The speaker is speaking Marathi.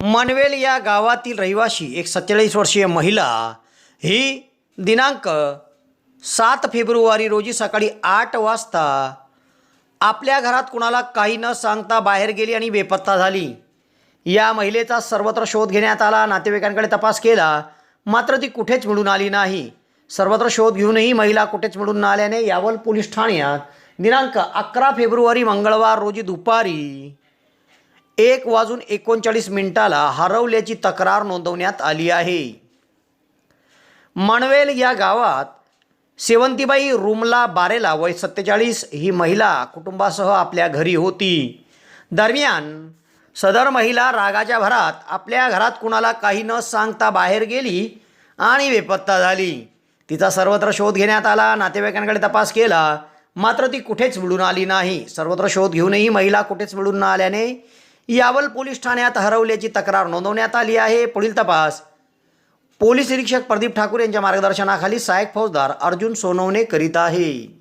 मनवेल या गावातील रहिवाशी एक सत्तेचाळीस वर्षीय महिला ही दिनांक सात फेब्रुवारी रोजी सकाळी आठ वाजता आपल्या घरात कुणाला काही न सांगता बाहेर गेली आणि बेपत्ता झाली. या महिलेचा सर्वत्र शोध घेण्यात आला नातेवाईकांकडे तपास केला मात्र ती कुठेच मिळून आली नाही. सर्वत्र शोध घेऊनही महिला कुठेच मिळून न आल्याने यावल पोलीस ठाण्यात दिनांक अकरा फेब्रुवारी मंगळवार रोजी दुपारी एक वाजून एकोणचाळीस मिनिटाला हरवल्याची तक्रार नोंदवण्यात आली आहे. मणवेल या गावात सेवंतीबाई रुमला बारेला वय सत्तेचाळीस ही महिला कुटुंबासह आपल्या घरी होती. दरम्यान सदर महिला रागाच्या भरात आपल्या घरात कुणाला काही न सांगता बाहेर गेली आणि बेपत्ता झाली. तिचा सर्वत्र शोध घेण्यात आला नातेवाईकांकडे तपास केला. मात्र ती कुठेच मिळून आली नाही. सर्वत्र शोध घेऊनही महिला कुठेच मिळून न आल्याने यावल पोलीस ठाण्यात हरवल्याची तक्रार नोंदवण्यात आली आहे. पुढील तपास. पोलीस निरीक्षक प्रदीप ठाकूर यांच्या मार्गदर्शनाखाली सहाय्यक फौजदार अर्जुन सोनवणे करीत आहे.